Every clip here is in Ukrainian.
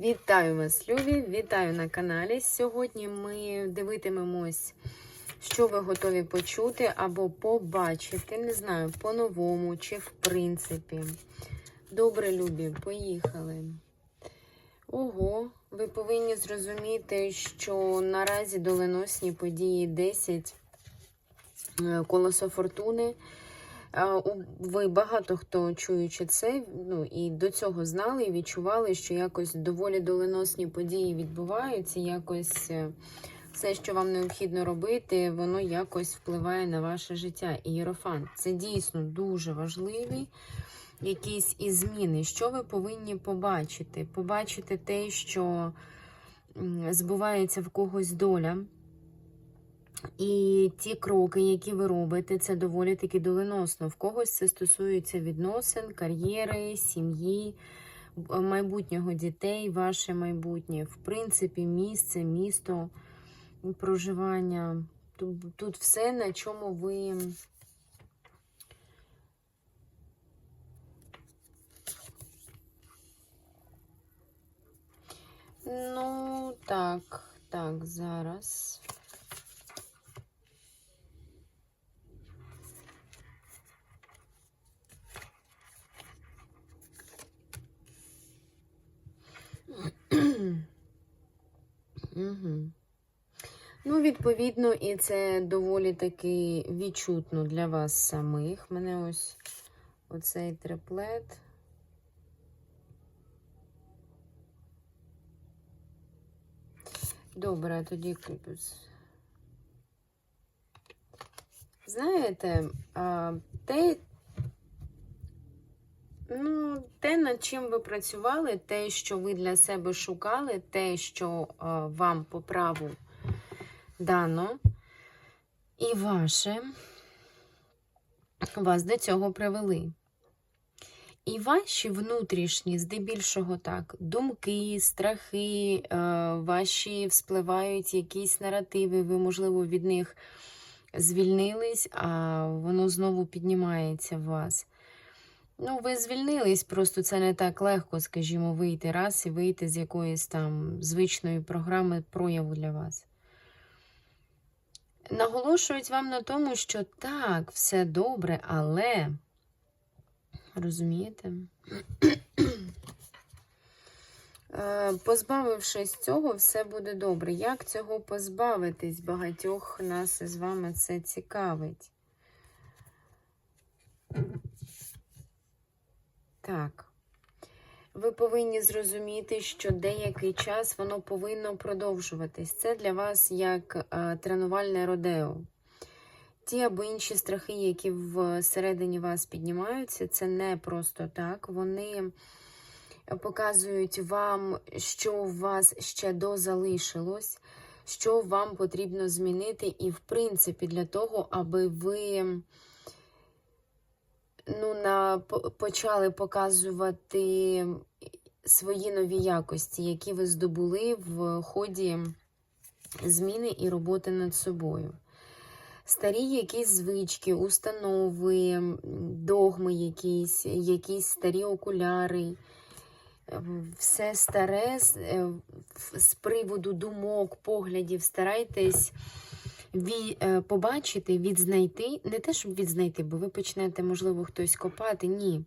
Вітаю вас, Любі! Вітаю на каналі. Сьогодні ми дивитимемось, що ви готові почути або побачити. Не знаю, по-новому чи в принципі. Добре, Любі, поїхали. Ого, ви повинні зрозуміти, що наразі доленосні події 10 е, колесо фортуни. Ви багато хто чуючи це, ну і до цього знали і відчували, що якось доволі доленосні події відбуваються, якось е, все, що вам необхідно робити, воно якось впливає на ваше життя. І Єрофант це дійсно дуже важливий якісь із зміни. Що ви повинні побачити? Побачити те, що збувається в когось доля. І ті кроки, які ви робите, це доволі таки доленосно. В когось це стосується відносин, кар'єри, сім'ї, майбутнього дітей, ваше майбутнє, в принципі, місце, місто проживання. Тут, тут все, на чому ви. Ну, так, так, зараз. Угу. Ну, відповідно, і це доволі таки відчутно для вас самих. Мене ось оцей триплет. Добре, а тоді купюсь. Знаєте, те, ну, те, над чим ви працювали, те, що ви для себе шукали, те, що а, вам по праву дано, і ваше вас до цього привели. І ваші внутрішні, здебільшого так, думки, страхи, е, ваші вспливають якісь наративи, ви, можливо, від них звільнились, а воно знову піднімається в вас. Ну, ви звільнились, просто це не так легко, скажімо, вийти раз і вийти з якоїсь там звичної програми прояву для вас. Наголошують вам на тому, що так, все добре, але. Розумієте? Е, Позбавившись цього, все буде добре. Як цього позбавитись? Багатьох нас із вами це цікавить. Так. Ви повинні зрозуміти, що деякий час воно повинно продовжуватись. Це для вас як е, тренувальне родео. Ті або інші страхи, які всередині вас піднімаються, це не просто так. Вони показують вам, що у вас ще дозалишилось, що вам потрібно змінити, і, в принципі, для того, аби ви ну, на, почали показувати свої нові якості, які ви здобули в ході зміни і роботи над собою. Старі якісь звички, установи, догми якісь, якісь старі окуляри. Все старе з, е, з приводу думок, поглядів, старайтесь побачити, відзнайти, не те, щоб відзнайти, бо ви почнете, можливо, хтось копати, ні.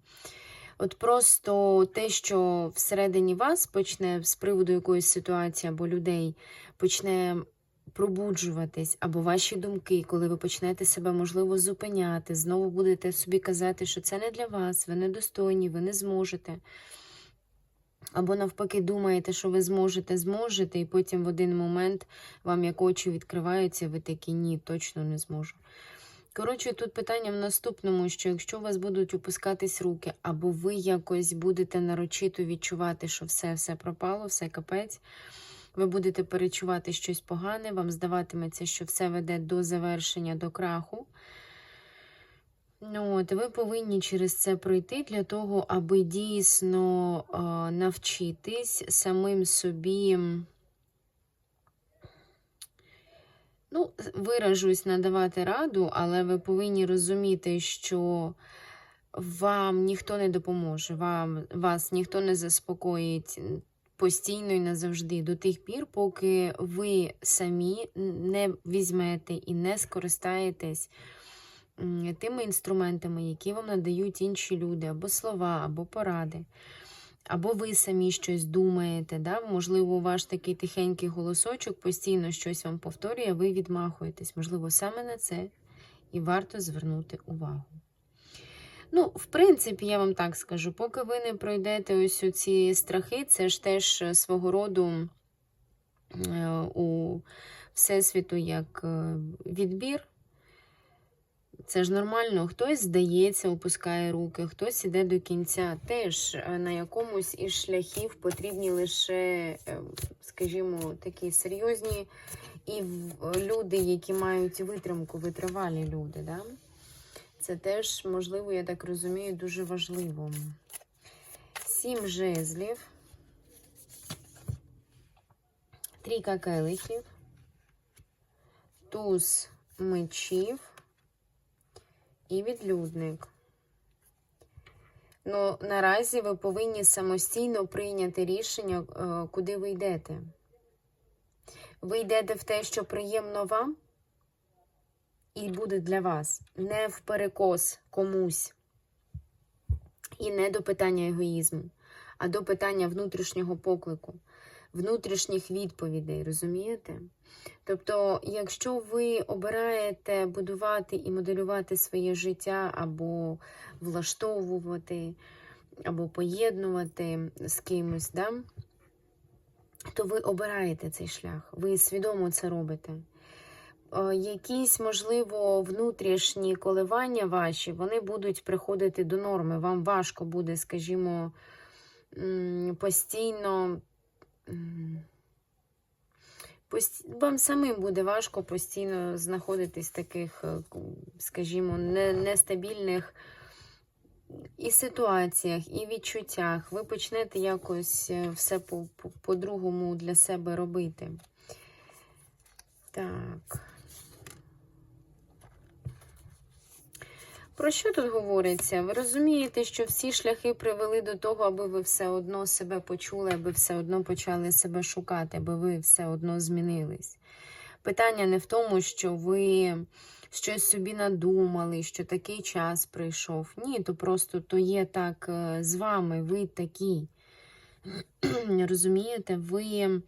От просто те, що всередині вас почне з приводу якоїсь ситуації або людей, почне пробуджуватись, або ваші думки, коли ви почнете себе, можливо, зупиняти, знову будете собі казати, що це не для вас, ви недостойні, ви не зможете. Або навпаки, думаєте, що ви зможете, зможете, і потім в один момент вам як очі відкриваються, ви такі ні, точно не зможу. Коротше, тут питання в наступному, що якщо у вас будуть опускатись руки, або ви якось будете нарочито відчувати, що все, все пропало, все капець, ви будете перечувати щось погане, вам здаватиметься, що все веде до завершення, до краху. Ну, от, ви повинні через це пройти для того, аби дійсно е, навчитись самим собі. Ну, виражусь надавати раду, але ви повинні розуміти, що вам ніхто не допоможе, вам, вас ніхто не заспокоїть постійно і назавжди, до тих пір, поки ви самі не візьмете і не скористаєтесь тими інструментами, які вам надають інші люди, або слова, або поради. Або ви самі щось думаєте, да? можливо, ваш такий тихенький голосочок постійно щось вам повторює, а ви відмахуєтесь. Можливо, саме на це і варто звернути увагу. Ну, в принципі, я вам так скажу, поки ви не пройдете ось ці страхи, це ж теж свого роду е, у Всесвіту як е, відбір. Це ж нормально, хтось здається, опускає руки, хтось іде до кінця. Теж е, на якомусь із шляхів потрібні лише, е, скажімо, такі серйозні і люди, які мають витримку, витривалі люди. Да? Це теж, можливо, я так розумію, дуже важливо. Сім жезлів, трійка келихів, туз мечів і відлюдник. Ну, наразі ви повинні самостійно прийняти рішення, е, куди ви йдете. Ви йдете в те, що приємно вам, і буде для вас, не в перекос комусь. І не до питання егоїзму, а до питання внутрішнього поклику, внутрішніх відповідей, розумієте? Тобто, якщо ви обираєте будувати і моделювати своє життя, або влаштовувати, або поєднувати з кимось, да? то ви обираєте цей шлях, ви свідомо це робите. Е, Якісь, можливо, внутрішні коливання ваші, вони будуть приходити до норми. Вам важко буде, скажімо, постійно. Вам самим буде важко постійно знаходитись в таких, е, скажімо, нестабільних і ситуаціях, і відчуттях. Ви почнете якось е, все по- по- по-другому для себе робити. Так. Про що тут говориться? Ви розумієте, що всі шляхи привели до того, аби ви все одно себе почули, аби все одно почали себе шукати, аби ви все одно змінились. Питання не в тому, що ви щось собі надумали, що такий час прийшов. Ні, то просто то є так е, з вами, ви такі. Розумієте, ви.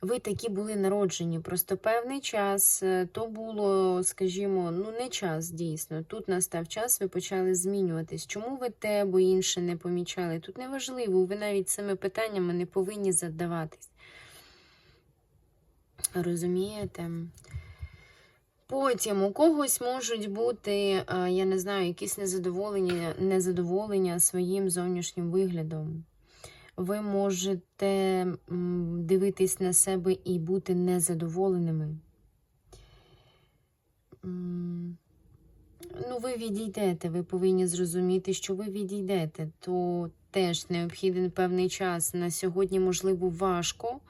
Ви такі були народжені, просто певний час е, то було, скажімо, ну не час дійсно. Тут настав час, ви почали змінюватись. Чому ви те або інше не помічали? Тут не важливо, ви навіть цими питаннями не повинні задаватись. Розумієте? Потім у когось можуть бути, е, я не знаю, якісь незадоволення, незадоволення своїм зовнішнім виглядом. Ви можете дивитись на себе і бути незадоволеними. Ну, ви відійдете, ви повинні зрозуміти, що ви відійдете, то теж необхіден певний час. На сьогодні, можливо, важко.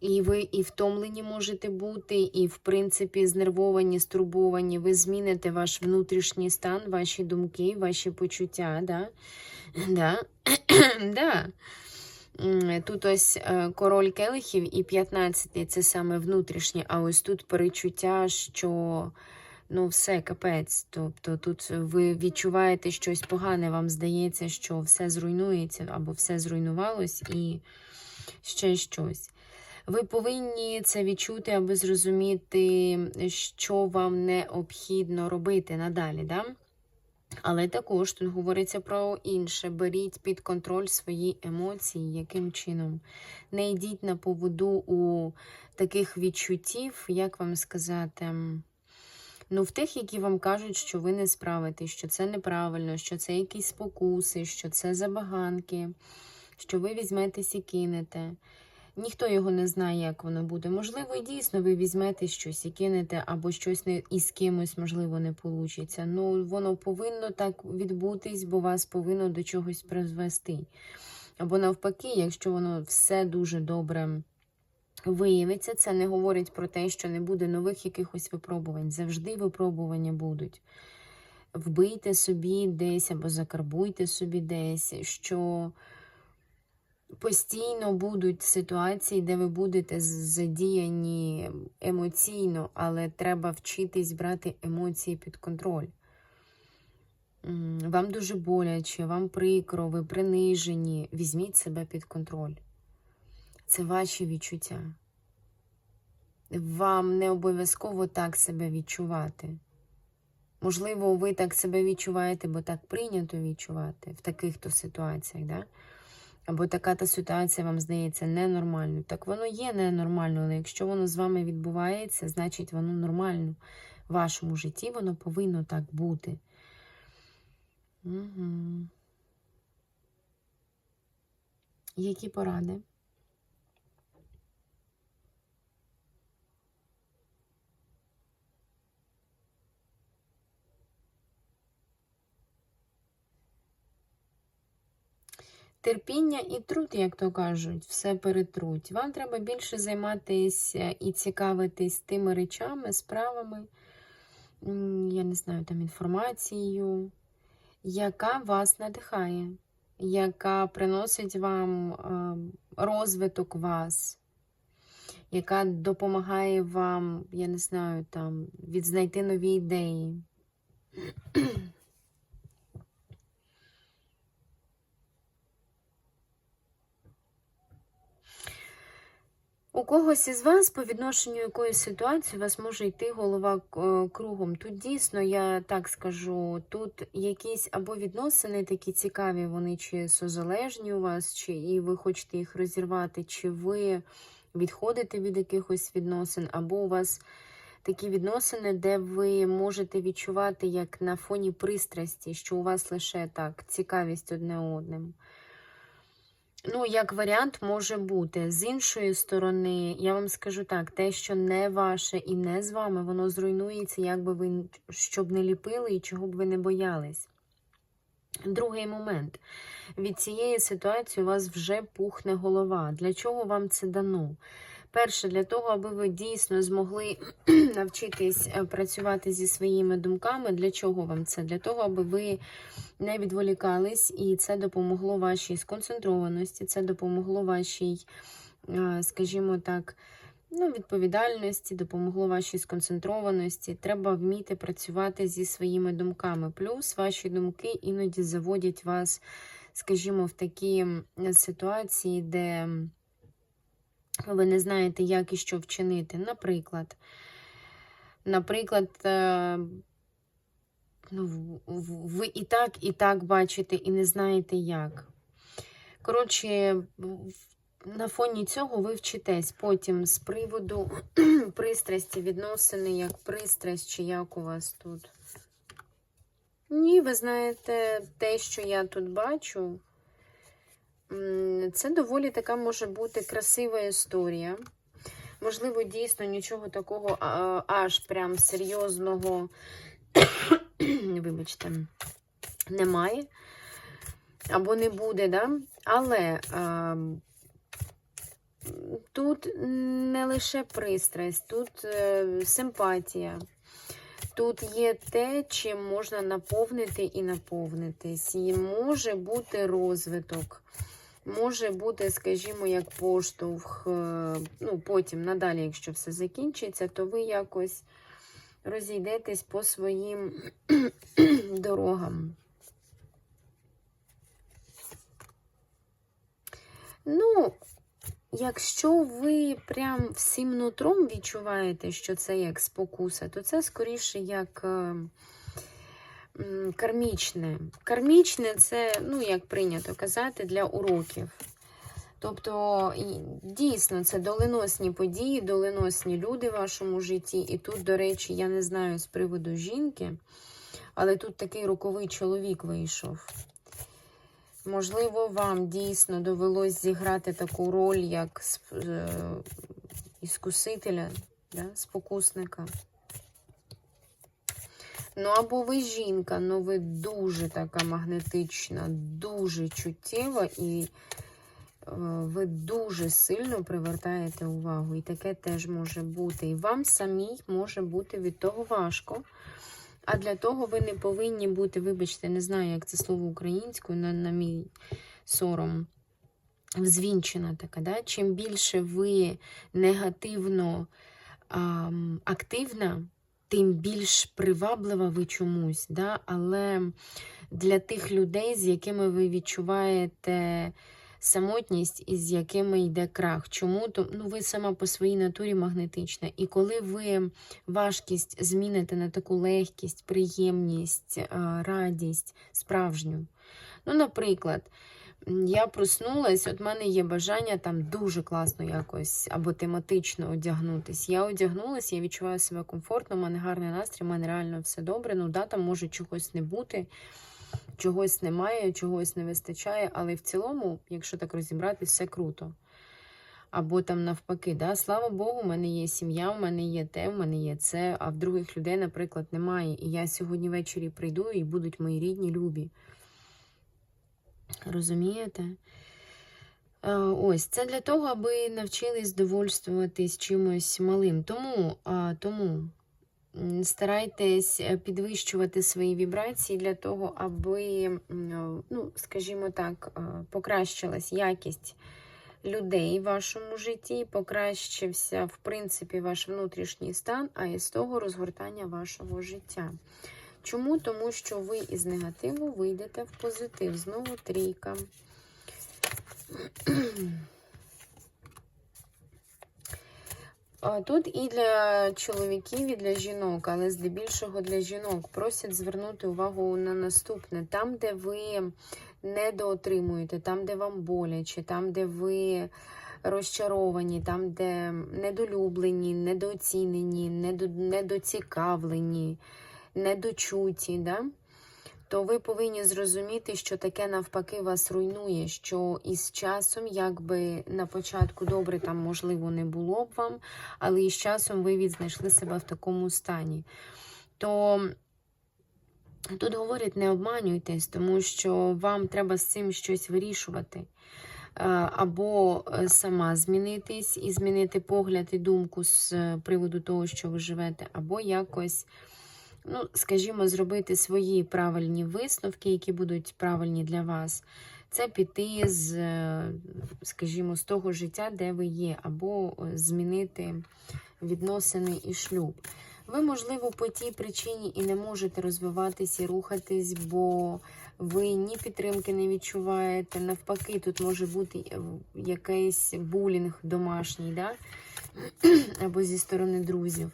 І ви і втомлені можете бути, і, в принципі, знервовані, стурбовані. Ви зміните ваш внутрішній стан, ваші думки, ваші почуття. Да? Да. да. Тут ось е, король келихів і 15-й це саме внутрішнє, а ось тут перечуття, що ну все, капець. Тобто тут ви відчуваєте щось погане, вам здається, що все зруйнується або все зруйнувалось і ще щось. Ви повинні це відчути, аби зрозуміти, що вам необхідно робити надалі. Да? Але також тут говориться про інше. Беріть під контроль свої емоції, яким чином. Не йдіть на поводу у таких відчуттів, як вам сказати, ну, в тих, які вам кажуть, що ви не справитесь, що це неправильно, що це якісь спокуси, що це забаганки, що ви візьметесь і кинете. Ніхто його не знає, як воно буде. Можливо, дійсно ви візьмете щось і кинете, або щось не із кимось, можливо, не вийде. Ну, воно повинно так відбутись, бо вас повинно до чогось призвести. Або навпаки, якщо воно все дуже добре виявиться, це не говорить про те, що не буде нових якихось випробувань. Завжди випробування будуть. Вбийте собі десь або закарбуйте собі десь, що Постійно будуть ситуації, де ви будете задіяні емоційно, але треба вчитись брати емоції під контроль. Вам дуже боляче, вам прикро, ви принижені. Візьміть себе під контроль. Це ваші відчуття. Вам не обов'язково так себе відчувати. Можливо, ви так себе відчуваєте, бо так прийнято відчувати в таких-то ситуаціях, да? Або така та ситуація вам здається ненормальною. Так воно є ненормально, але якщо воно з вами відбувається, значить воно нормально. В вашому житті воно повинно так бути. Угу. Які поради? Терпіння і труд, як то кажуть, все перетруть. Вам треба більше займатися і цікавитись тими речами, справами, я не знаю, там інформацією, яка вас надихає, яка приносить вам е, розвиток вас, яка допомагає вам, я не знаю, там, відзнайти нові ідеї. У когось із вас по відношенню якоїсь ситуації у вас може йти голова е, кругом. Тут дійсно, я так скажу, тут якісь або відносини такі цікаві, вони чи созалежні у вас, чи і ви хочете їх розірвати, чи ви відходите від якихось відносин, або у вас такі відносини, де ви можете відчувати як на фоні пристрасті, що у вас лише так цікавість одне одним. Ну, як варіант може бути. З іншої сторони, я вам скажу так, те, що не ваше і не з вами, воно зруйнується, як би ви щоб не ліпили і чого б ви не боялись. Другий момент. Від цієї ситуації у вас вже пухне голова. Для чого вам це дано? Перше, для того, аби ви дійсно змогли навчитись е, працювати зі своїми думками. Для чого вам це? Для того, аби ви не відволікались, і це допомогло вашій сконцентрованості, це допомогло вашій, е, скажімо так, ну, відповідальності, допомогло вашій сконцентрованості. Треба вміти працювати зі своїми думками. Плюс ваші думки іноді заводять вас, скажімо, в такі ситуації, де ви не знаєте, як і що вчинити. Наприклад, наприклад, е, ну, ви і так, і так бачите, і не знаєте як. Коротше, на фоні цього ви вчитесь. Потім з приводу пристрасті, відносини, як пристрасть, чи як у вас тут. Ні, ви знаєте, те, що я тут бачу, це доволі така може бути красива історія. Можливо, дійсно нічого такого аж прям серйозного, вибачте, немає. Або не буде, да? але а, тут не лише пристрасть, тут е, симпатія. Тут є те, чим можна наповнити і наповнитись. І може бути розвиток. Може бути, скажімо, як поштовх, е, ну, потім, надалі, якщо все закінчиться, то ви якось розійдетесь по своїм дорогам. Ну, якщо ви прям всім нутром відчуваєте, що це як спокуса, то це скоріше як. Кармічне. Кармічне це, ну, як прийнято казати, для уроків. Тобто, дійсно, це доленосні події, доленосні люди в вашому житті. І тут, до речі, я не знаю з приводу жінки, але тут такий роковий чоловік вийшов. Можливо, вам дійсно довелось зіграти таку роль, як е, іскусителя, да, спокусника. Ну, або ви жінка, ну ви дуже така магнетична, дуже чуттєва, і е, ви дуже сильно привертаєте увагу. І таке теж може бути. І вам самій може бути від того важко. А для того ви не повинні бути, вибачте, не знаю, як це слово українською, на, на мій сором. взвінчена така. Да? Чим більше ви негативно ам, активна, тим більш приваблива ви чомусь. Да? Але для тих людей, з якими ви відчуваєте самотність і з якими йде крах. Чому? То, ну, ви сама по своїй натурі магнетична. І коли ви важкість зміните на таку легкість, приємність, радість, справжню. Ну, наприклад, я проснулась, от мене є бажання там дуже класно якось або тематично одягнутись. Я одягнулась, я відчуваю себе комфортно, у мене гарний настрій, у мене реально все добре. Ну, да, там може чогось не бути, чогось немає, чогось не вистачає, але в цілому, якщо так розібратись, все круто. Або там навпаки, да, слава Богу, у мене є сім'я, у мене є те, у мене є це, а в других людей, наприклад, немає. І я сьогодні ввечері прийду і будуть мої рідні, любі. Розумієте? Е, Ось, це для того, аби навчились довольствуватись чимось малим. Тому, тому старайтесь е, підвищувати свої вібрації для того, аби, е, ну, скажімо так, покращилась якість людей в вашому житті, покращився, в принципі, ваш внутрішній стан, а із того розгортання вашого життя. Чому? Тому що ви із негативу вийдете в позитив. Знову трійка. Тут і для чоловіків, і для жінок, але здебільшого для жінок просять звернути увагу на наступне. Там, де ви недоотримуєте, там, де вам боляче, там, де ви розчаровані, там, де недолюблені, недооцінені, недо, недоцікавлені, недочуті, да? то ви повинні зрозуміти, що таке навпаки вас руйнує, що із часом, якби на початку добре там можливо не було б вам, але із часом ви відзнайшли себе в такому стані. То тут говорять, не обманюйтесь, тому що вам треба з цим щось вирішувати. Е, Або е, сама змінитись і змінити погляд і думку з е, приводу того, що ви живете, або якось ну, скажімо, зробити свої правильні висновки, які будуть правильні для вас, це піти з, е, скажімо, з того життя, де ви є, або е, змінити відносини і шлюб. Ви, можливо, по тій причині і не можете розвиватись і рухатись, бо ви ні підтримки не відчуваєте. Навпаки, тут може бути е, якийсь булінг домашній, да? або зі сторони друзів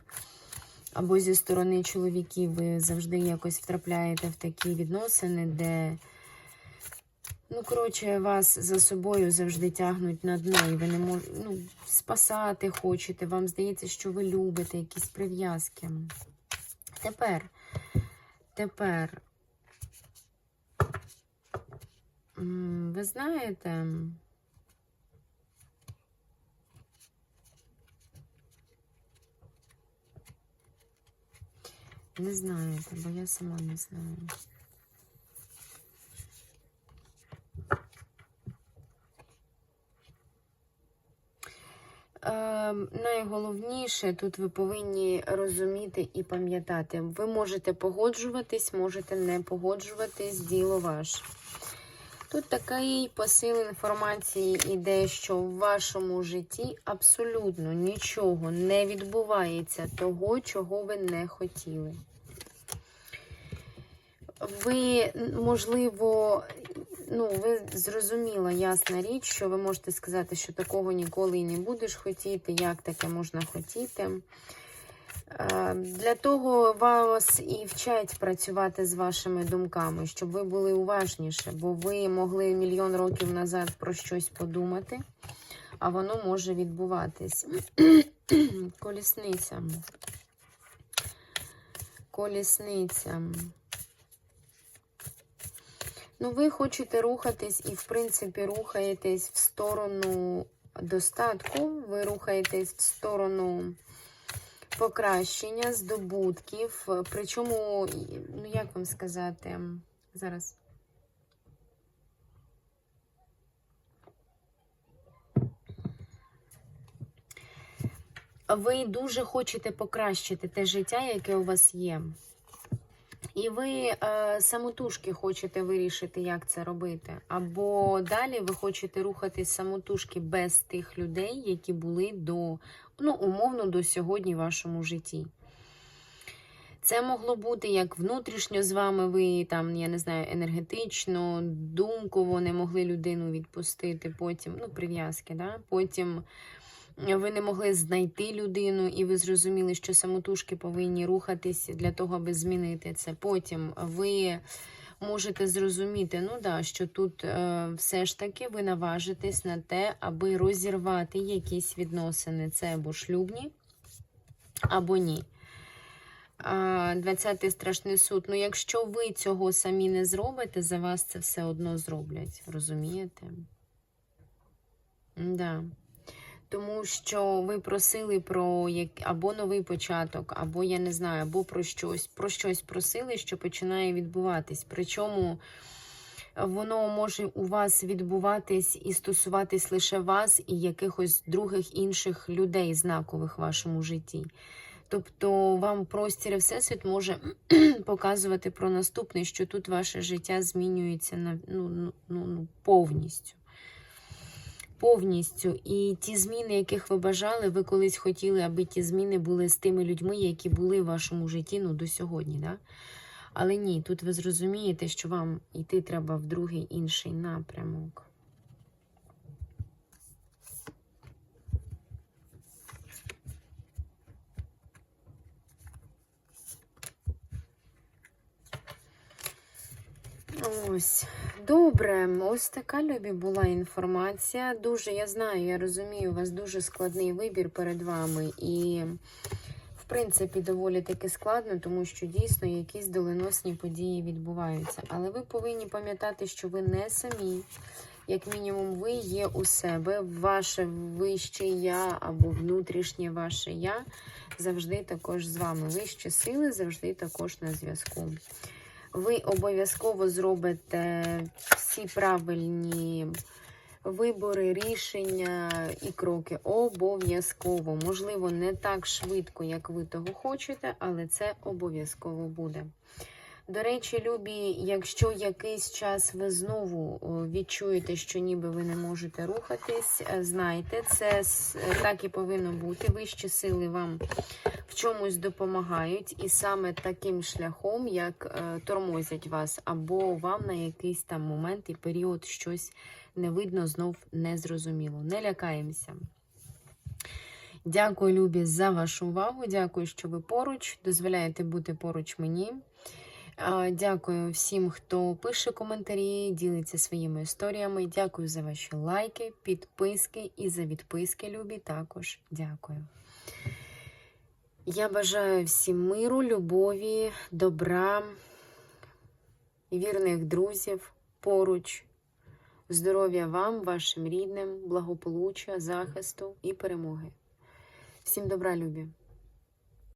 або зі сторони чоловіків ви завжди якось втрапляєте в такі відносини, де, ну, коротше, вас за собою завжди тягнуть на дно, і ви не можете ну, спасати хочете. Вам здається, що ви любите якісь прив'язки. Тепер, тепер, ви знаєте. Не знаєте, бо я сама не знаю. Е, найголовніше тут ви повинні розуміти і пам'ятати. Ви можете погоджуватись, можете не погоджуватись, діло ваше. Тут такий посил інформації іде, що в вашому житті абсолютно нічого не відбувається того, чого ви не хотіли. Ви, можливо, ну, ви зрозуміла ясна річ, що ви можете сказати, що такого ніколи і не будеш хотіти, як таке можна хотіти. Е, Для того вас і вчать працювати з вашими думками, щоб ви були уважніше, бо ви могли мільйон років назад про щось подумати, а воно може відбуватись. Колісниця. Колісниця. Ну, ви хочете рухатись і, в принципі, рухаєтесь в сторону достатку, ви рухаєтесь в сторону покращення здобутків. Причому, ну як вам сказати, зараз. Ви дуже хочете покращити те життя, яке у вас є. І ви е, самотужки хочете вирішити, як це робити. Або далі ви хочете рухатись самотужки без тих людей, які були до, ну, умовно, до сьогодні в вашому житті. Це могло бути як внутрішньо з вами, ви там, я не знаю, енергетично, думково не могли людину відпустити, потім, ну, прив'язки, да? потім ви не могли знайти людину, і ви зрозуміли, що самотужки повинні рухатись для того, аби змінити це. Потім ви можете зрозуміти, ну да, що тут е, все ж таки ви наважитесь на те, аби розірвати якісь відносини. Це або шлюбні, або ні. 20-й страшний суд. Ну, якщо ви цього самі не зробите, за вас це все одно зроблять. Розумієте? Да. Тому що ви просили про як або новий початок, або я не знаю, або про щось. Про щось просили, що починає відбуватись. Причому воно може у вас відбуватись і стосуватись лише вас і якихось других інших людей, знакових в вашому житті. Тобто вам простір і всесвіт може показувати про наступне, що тут ваше життя змінюється на ну, ну, ну, ну, повністю. Повністю. І ті зміни, яких ви бажали, ви колись хотіли, аби ті зміни були з тими людьми, які були в вашому житті ну, до сьогодні. Да? Але ні, тут ви зрозумієте, що вам йти треба в другий інший напрямок. Ось, добре, ось така любі була інформація. Дуже, я знаю, я розумію, у вас дуже складний вибір перед вами. І, в принципі, доволі таки складно, тому що дійсно якісь доленосні події відбуваються. Але ви повинні пам'ятати, що ви не самі. Як мінімум, ви є у себе, ваше вище я або внутрішнє ваше я завжди також з вами. Вищі сили завжди також на зв'язку ви обов'язково зробите всі правильні вибори, рішення і кроки. Обов'язково. Можливо, не так швидко, як ви того хочете, але це обов'язково буде. До речі, любі, якщо якийсь час ви знову відчуєте, що ніби ви не можете рухатись, е, знайте, це так і повинно бути. Вищі сили вам в чомусь допомагають, і саме таким шляхом, як е, тормозять вас, або вам на якийсь там момент і період щось не видно, знов не зрозуміло. Не лякаємося. Дякую, Любі, за вашу увагу. Дякую, що ви поруч. Дозволяєте бути поруч мені. Дякую всім, хто пише коментарі, ділиться своїми історіями. Дякую за ваші лайки, підписки і за відписки, любі. Також дякую. Я бажаю всім миру, любові, добра, вірних друзів поруч, здоров'я вам, вашим рідним, благополуччя, захисту і перемоги. Всім добра, любі!